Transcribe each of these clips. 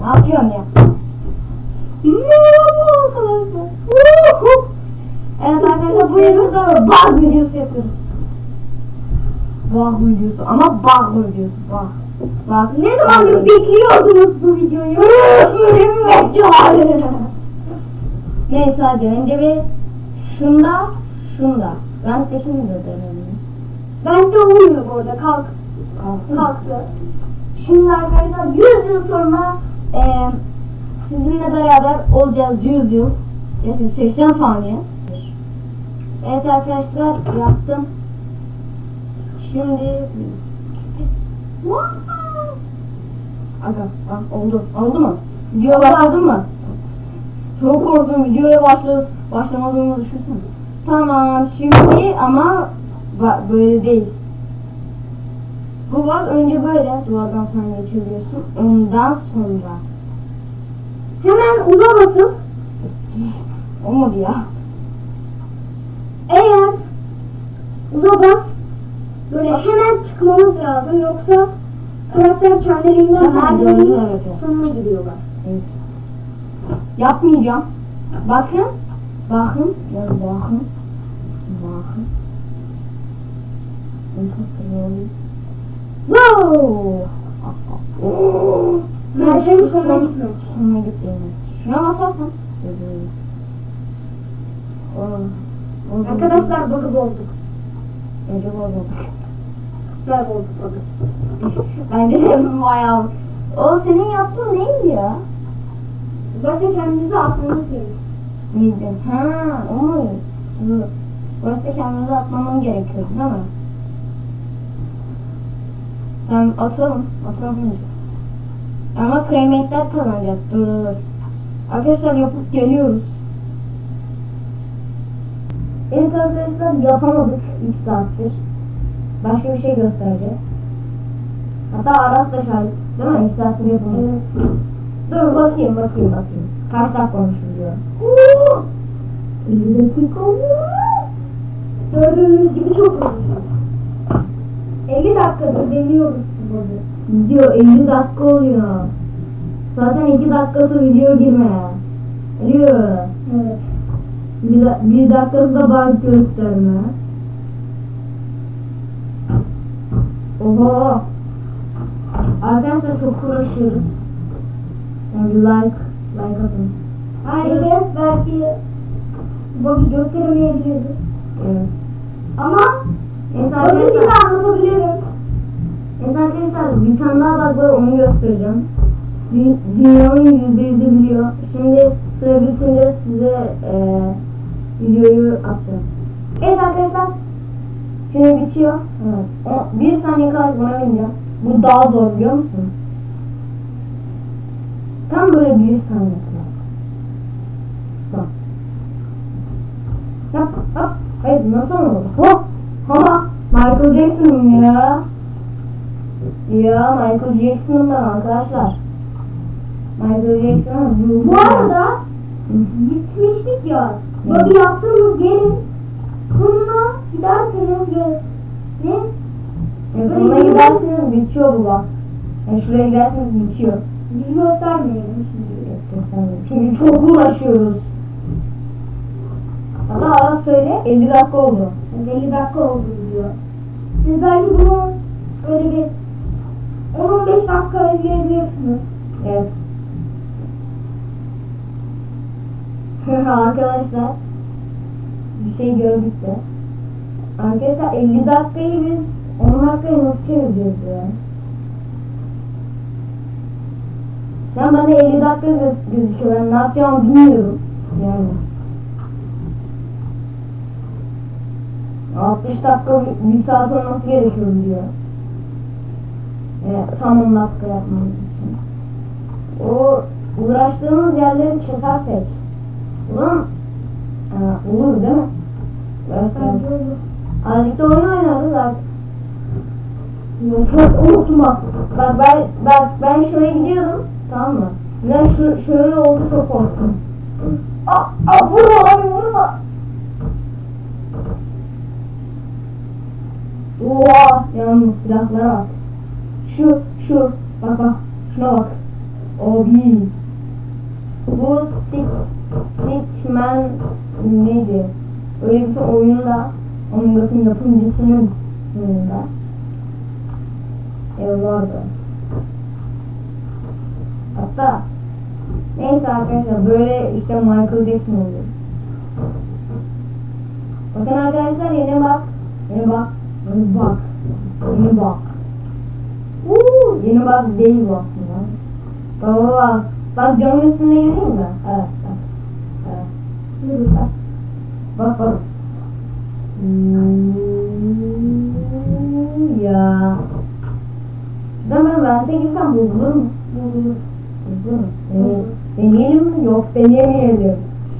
Ne yapıyorsun ya? Merhaba arkadaşlar. Evet arkadaşlar bu yazıda bug videosu yapıyoruz. Bug videosu ama bug videosu bug. Bak Ne zamandır bekliyordunuz bu videoyu? Neyse hadi önce bir şunda şunda. Ben tekini de denedim. Bende olmuyor bu arada. Kalk. Kalktı. Şimdi arkadaşlar 100 yıl sonra eee sizinle beraber olacağız 100 yıl. Yani 80 saniye. Evet arkadaşlar yaptım. Şimdi Aga, ah, oldu. Oldu mu? Video başladı mı? Çok korktum. Videoya başladı. Başlamadığımı düşünsene. Tamam. Şimdi ama böyle değil. Bu bak önce böyle duvardan sonra geçebiliyorsun. Ondan sonra Hemen uza basıp olmadı ya. eğer uza bas böyle hemen çıkmamız lazım yoksa karakter kendiliğinden Tamam, merdivenin gördüm, evet, evet. sonuna. Yapmayacağım. Bakın. Bakın. Biraz bakın. Bakın. Imposter rolü. Wow! Merdivenin sonuna gitmiyor. Sonuna evet. Şuna basarsan. Oh. Arkadaşlar bug'ı bozduk. Önce bozuldu. Güzel bozduk bug'ı. Bence de bayağı. O senin yaptığın neydi ya? Başta kendinizi atmanız gerekiyor. Neydi? Ha, o mu? Başta kendimizi atmamın gerekiyordu değil mi? Tamam atalım. Önce. Ama cremate'ler kazanacak. Dur dur. Arkadaşlar yapıp geliyoruz. Evet arkadaşlar yapamadık 2 saattir. Başka bir şey göstereceğiz. Hatta Aras da şahit. Değil mi? 2 saattir yapamadık. Dur bakayım bakayım bakayım. Kaç dakika olmuş video? 50 dakika olmuş. Gördüğünüz gibi çok uzun. 50 dakikadır deniyoruz burada. Video 50 dakika oluyor. Zaten 2 dakikası video girme. Oluyor. Evet. Bir, bir dakikası da bug gösterme. Oho. Arkadaşlar çok uğraşıyoruz. Yani like, like atın. Ayrıca belki bug'ı gösteremeyebiliriz. Evet. Ama Evet arkadaşlar. size anlatabilirim. Evet arkadaşlar bir tane daha bug var onu göstereceğim. Dü- Dünyanın yüzde yüzü biliyor. Şimdi süre bitince size eee videoyu atacağım. Evet arkadaşlar. Şimdi bitiyor. Evet. O, bir saniye kadar buna bineceğim. Bu daha zor biliyor musun? Tam böyle bir saniye kadar. Tamam. Yap, hop. Hayır nasıl oldu? Hop. Hop. Michael Jackson'ım ya. Ya Michael Jackson'ım ben arkadaşlar. Michael Jackson'ım ruhu. Bu arada gitmiştik ya. Bug'ı yaptığımız yerin sonuna giderseniz ve ne? Sonuna giderseniz bitiyor bu bak. Yani şuraya giderseniz bitiyor. Biz göstermeyelim şimdi. Yok, göstermiyorum. Çünkü çok uğraşıyoruz. Hatta ara söyle 50 dakika oldu. Yani 50 dakika oldu diyor. Siz belki bunu öyle bir 10-15 dakika izleyebilirsiniz. Evet. Arkadaşlar bir şey gördük de. Arkadaşlar 50 dakikayı biz 10 dakikaya nasıl çevireceğiz ya? Ya bana 50 dakika göz gözüküyor. Ben ne yapacağımı bilmiyorum. Yani. 60 dakika bir, bir saat olması gerekiyor diyor. Yani tam 10 dakika yapmamız için. O uğraştığımız yerleri kesersek. Ulan e, olur değil mi? Uğraştığımız. Azıcık da oyun oynarız artık. Çok unuttum bak. Bak ben, bak ben şuraya gidiyordum. Tamam mı? Ben şu, şöyle oldu çok korktum. Aa, aa vurma abi vurma. Oha yalnız silahlara bak. Şu şu bak bak Şuna bak. Abi. Bu stick, Stickman neydi? Öyle bir şey oyunda Among Us'ın yapımcısının oyunda ev vardı. Hatta neyse arkadaşlar böyle işte Michael Jackson oluyor. Bakın arkadaşlar yeni bak. Yeni bak. Yeni bak. Yeni bak. Uuu, yeni bak değil bu aslında. Baba bak. Bak camın üstünde göreyim mi? Evet. Evet. Dur bak. Bak bak. Hmm, ya. Zaman ben tek insan bulur mu? Bulur. Bulur mu? Dene- Deneyelim mi? Yok deneyemeyelim.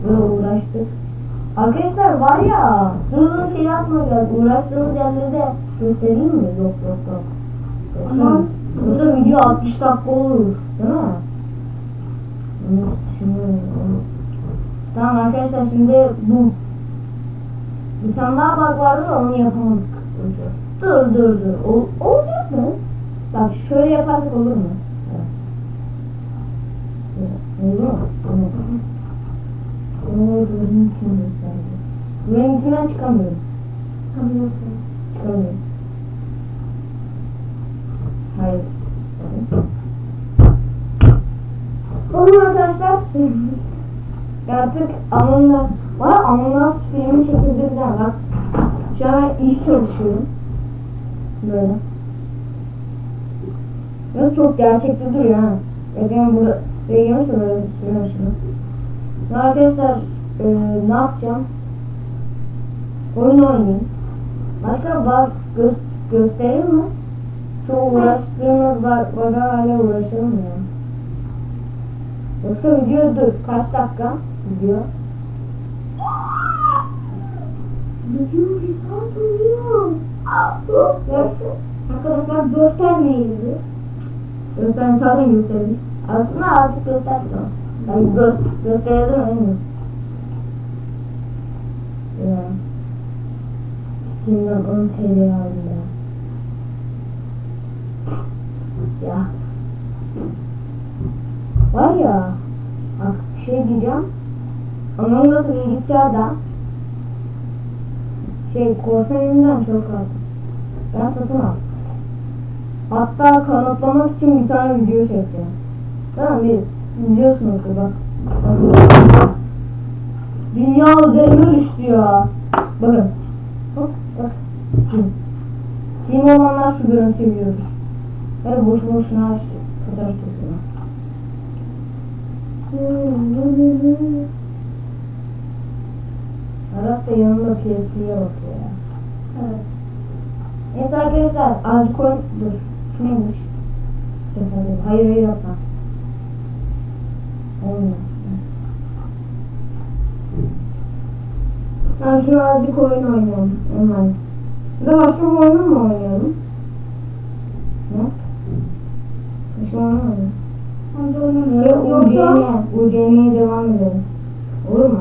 Böyle uğraştık. Arkadaşlar var ya, durun şey yapmayacağız. Uğraştığımız yerleri de göstereyim mi? Yok yok yok. Ama- burada video 60 dakika olur. Değil mi? Bunu düşünüyorum. Tamam arkadaşlar şimdi bu bir tane daha bug vardı da onu yapamadık. Dur dur dur. Ol, olacak mı? Bak şöyle yaparsak olur mu? Evet. Olur mu? Tamam. Oo, duvarın Duvarın içinden çıkamıyorum. Tanıyorsun. Çıkamıyorum. Hayır. Oğlum arkadaşlar. Artık Us, var Us filmi çekebiliriz yani bak. Şu an iş çalışıyorum. Böyle. Biraz çok gerçekçi duruyor ha. Burada buraya gelmiş de böyle sürüyorum şunu. Arkadaşlar e, ne yapacağım? Oyun oynayayım. Başka bak gö göstereyim mi? Çok uğraştığınız bak bana hala uğraşalım ya. Yoksa video dur. Kaç dakika video? Video bir saat oluyor. Yoksa arkadaşlar göstermeyiz biz. Göster zaten gösteririz. Aslında azıcık gösterdik ama. Ben gö gösterdim öyle Ya. Steam'den 10 TL aldım ya. Ya. Var ya. Bak bir şey diyeceğim. Among Us bilgisayarda şey korsan elinden çok az. Ben satın aldım. Hatta kanıtlamak için bir tane video çekeceğim. Tamam bir siz biliyorsunuzdur bak. Dünya üzerine düştü ya. Bakın. Steam. Steam olanlar şu görüntüyü biliyordur. Böyle boş boşuna aç- fotoğraf çekiyor. Aras da yanında PSP'ye bakıyor ya. Evet. Neyse arkadaşlar koy. Dur. Şu neymiş? Hayır hayır yapma. Olmuyor. Ben şunu azıcık oyun oynayalım. Hemen. Bir de başka bir oyun mu oynayalım? Ne? Başka oyun mu oynayalım? Oynamıyor. Yoksa UCN'ye, devam edelim. Olur mu?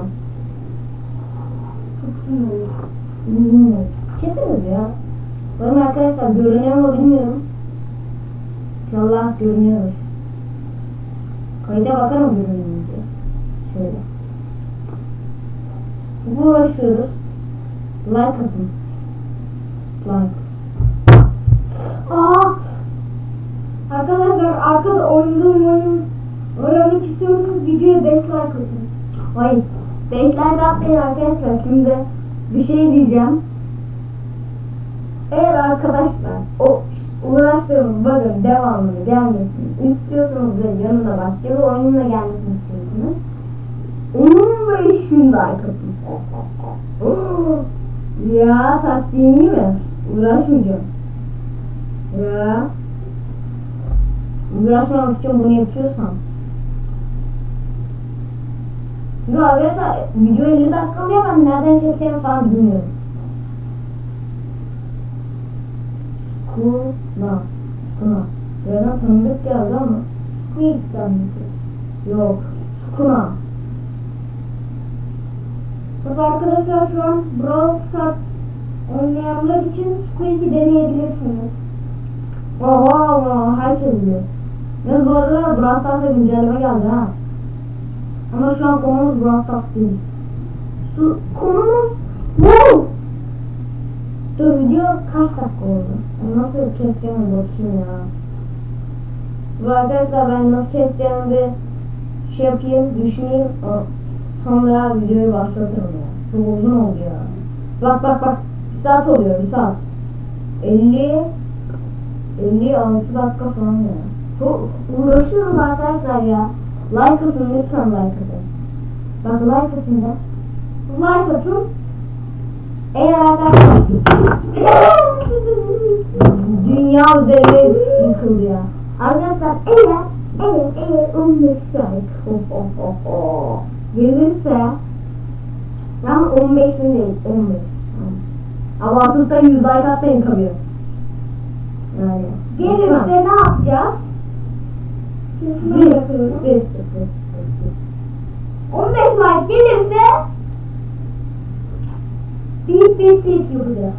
Bilmiyorum. Keseriz ya. Bakın arkadaşlar görünüyor mu bilmiyorum. İnşallah görünüyor. Kayıta bakalım görününce. Şöyle. Bu başlıyoruz. Like atın. Aa! Arkadaşlar arkada oynadığım oyun oynamak istiyorsanız videoya 5 like atın. Hayır. 5 like atmayın arkadaşlar. Şimdi bir şey diyeceğim. Eğer arkadaşlar o uğraştığımız bakın devamını gelmesini istiyorsanız ve yanına başka bir oyunla gelmesini istiyorsunuz. 15 gün like atın. ya taktiğim iyi mi? Uğraşmayacağım. Ya. Uğraşmamak için bunu yapıyorsam. Ya arkadaşlar video 50 dakika oluyor ben nereden keseceğimi falan bilmiyorum. Kuna. Kuna. Yerden tanıdık geldi ama. Squid sandık. Yok. Kuna. Bak arkadaşlar şu an Brawl Stars oynayanlar için Squid'i deneyebilirsiniz. Oha oha herkes biliyor. Yalnız bu arada Brawl Stars'a güncelleme geldi ha. Ama şu an konumuz Brawl Stars değil. Şu konumuz bu. Dur video kaç dakika oldu? Ben nasıl keseceğim bakayım ya. Bu arkadaşlar ben nasıl keseceğimi bir şey yapayım, düşüneyim. Sonra videoyu başlatırım ya. Çok uzun oldu ya. Bak bak bak. Saat oluyor bir saat. 50 56 dakika falan ya. Çok uğraşıyoruz arkadaşlar ya. Like atın lütfen like atın. Bak like atın da. Like atın. Eğer arkadaşlar dünya üzerine yıkıldı ya. Arkadaşlar eğer eğer eğer 15 like gelirse ben 15 bin değil 15. Ama da 100 like atmayın tabii. Yani. Gelirse ne yapacağız? Kesin Biz, yapıyoruz. biz, biz, biz, biz. 15 like gelirse bip bip bip yapacağız.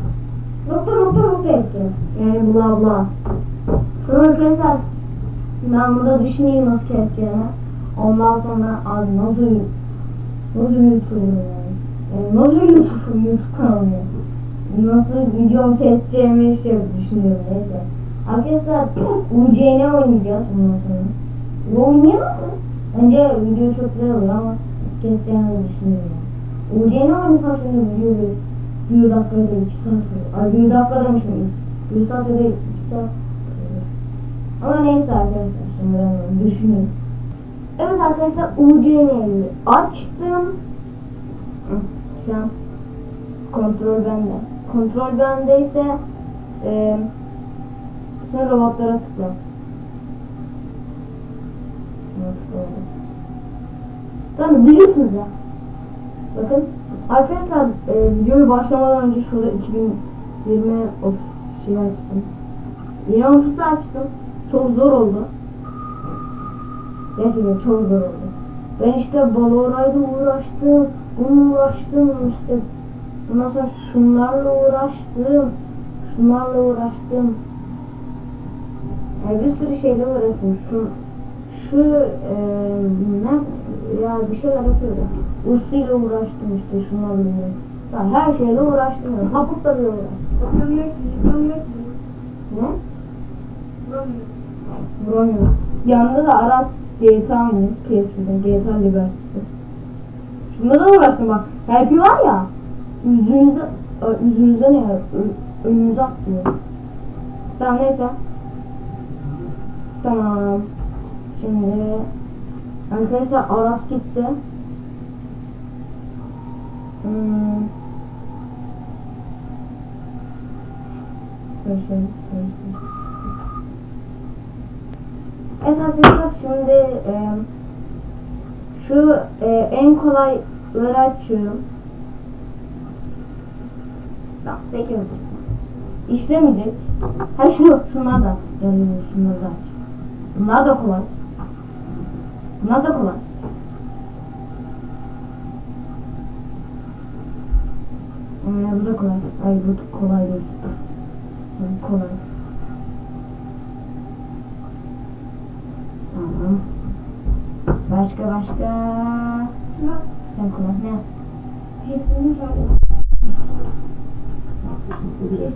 Nokta nokta nokta yapacağız. Yani bla bla. Sonra arkadaşlar ben burada düşüneyim nasıl keseceğimi. Ondan sonra abi nasıl nasıl bir YouTuber yani. yani nasıl bir YouTube, YouTube kanalı yani. Nasıl video keseceğimi şey düşünüyorum neyse. Arkadaşlar UCN oynayacağız bundan sonra. Bu oynayalım mı? Bence video çok güzel olur ama keseceğimi düşünüyorum. UCN oynasam şimdi video bir, bir dakika ya da iki saat sürüyor. Ay bir dakika demişim. Bir saat ya da saat. Ama neyse arkadaşlar şimdi ben düşünüyorum. Evet arkadaşlar UCN'yi açtım. Şu an kontrol bende. Kontrol bendeyse e, sen robotlara tıkla. Tamam biliyorsunuz ya. Bakın arkadaşlar e, videoyu başlamadan önce şurada 2020 of şey açtım. Yeni ofisi açtım. Çok zor oldu. Gerçekten çok zor oldu. Ben işte Balora'yla uğraştım. Bununla uğraştım işte. Ondan sonra şunlarla uğraştım. Şunlarla uğraştım. Yani bir sürü şeyle uğraştım. Şu şu e, ne ya bir şeyler yapıyordu. Ursi'yle uğraştım işte şunlarla uğraştım. Her şeyle uğraştım. Yani. Bile uğraştım. Vuramıyor ki, vuramıyor ki. Ne? Vuramıyor. Bronyo. Yanında da Aras GTA oynuyor. PSP'de GTA Liberty'de. Şunda da uğraştım bak. Help'i var ya. Yüzünüze, yüzünüze ne önünüze atlıyor. Tamam neyse. Tamam. Şimdi arkadaşlar Aras gitti. Hmm. Evet arkadaşlar şimdi e, şu e, en kolayları açıyorum. Tamam 8 İşlemeyecek. Ha şu şunlar da. Yani şunları da. Bunlar da kolay. Bunlar da kolay. Ee, bu da kolay. Ay bu kolay değil. Bu kolay. Tamam. Başka başka. Bak, Sen kullan ne? Sesini çalıyor.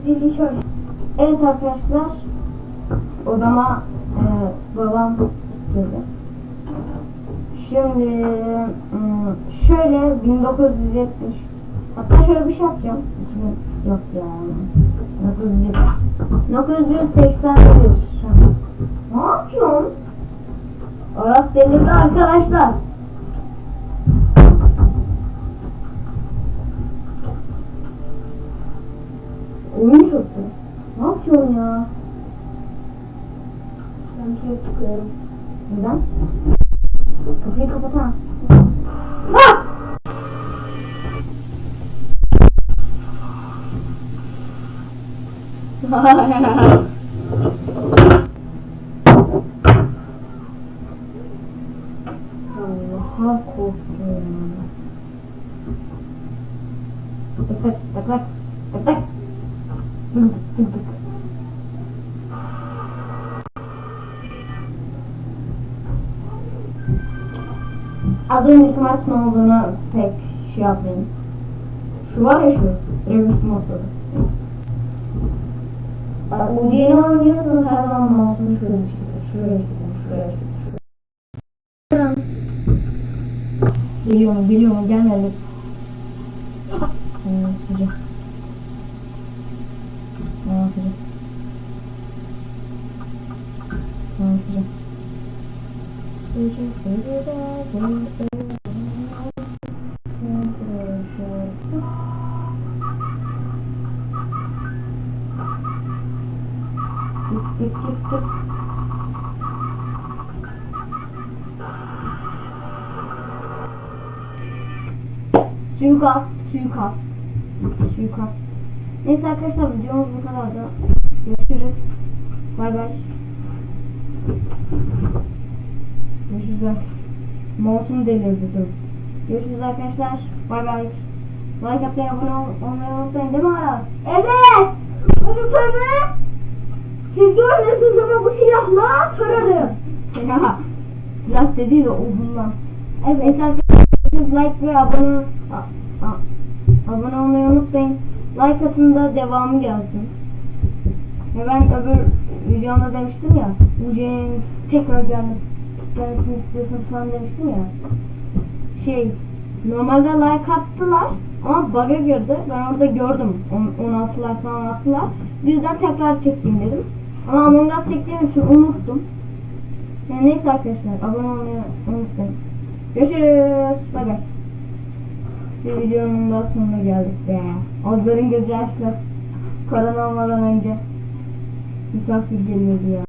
Sesini çalıyor. Evet arkadaşlar. Odama e, babam geldi. Şimdi şöyle 1970 hatta şöyle bir şey yapacağım. 2000 Yok ya. 1970 1981 Ne yapıyorsun? Aras delirdi arkadaşlar. Yapıyorsun ya? Ben bir şey tıklıyorum. Neden? Kapıyı kapat ha. Allah'a korktum. Tık tık tık tık tık. Tık tık tık tık. Az önceki maç ne olduğunu pek şey yapmayın. Şu var ya şu. Reverse modda. Bak UC'yi oynuyorsanız her zaman mouse'unu. Şuraya çıkın. Şuraya çıkın. Geliyor mu? Geliyor mu? Gelmedi. Hmm, sıcak. Aa, sıcak. Aa, sıcak. Sıcak, sıcak, sıcak. Tık tık tık. Suikast, suikast, suikast. Neyse arkadaşlar videomuz bu kadardı. Görüşürüz. Bay bay. Görüşürüz. Mouse'um delirdi. Görüşürüz arkadaşlar. Bay bay. Like atmayı, abone ol- olmayı unutmayın değil mi Aras? Evet. Komutanım. Siz görmüyorsunuz ama bu silahla tararım. Ya silah dediği de o bundan. Evet arkadaşlar like ve abone abone olmayı unutmayın. Like atın da devamı gelsin. Ya ben öbür videomda demiştim ya UC'nin tekrar gelmesi, gelmesini istiyorsun falan demiştim ya. Şey normalde like attılar ama bug'a girdi. Ben orada gördüm. On- 16'lar falan attılar. Bu yüzden tekrar çekeyim dedim. Ama Among Us çektiğim için unuttum. Yani neyse arkadaşlar abone olmayı unutmayın. Görüşürüz. Bay bay. Bir videonun daha sonuna geldik be. Azların gözü yaşlı. Korona olmadan önce misafir geliyordu ya.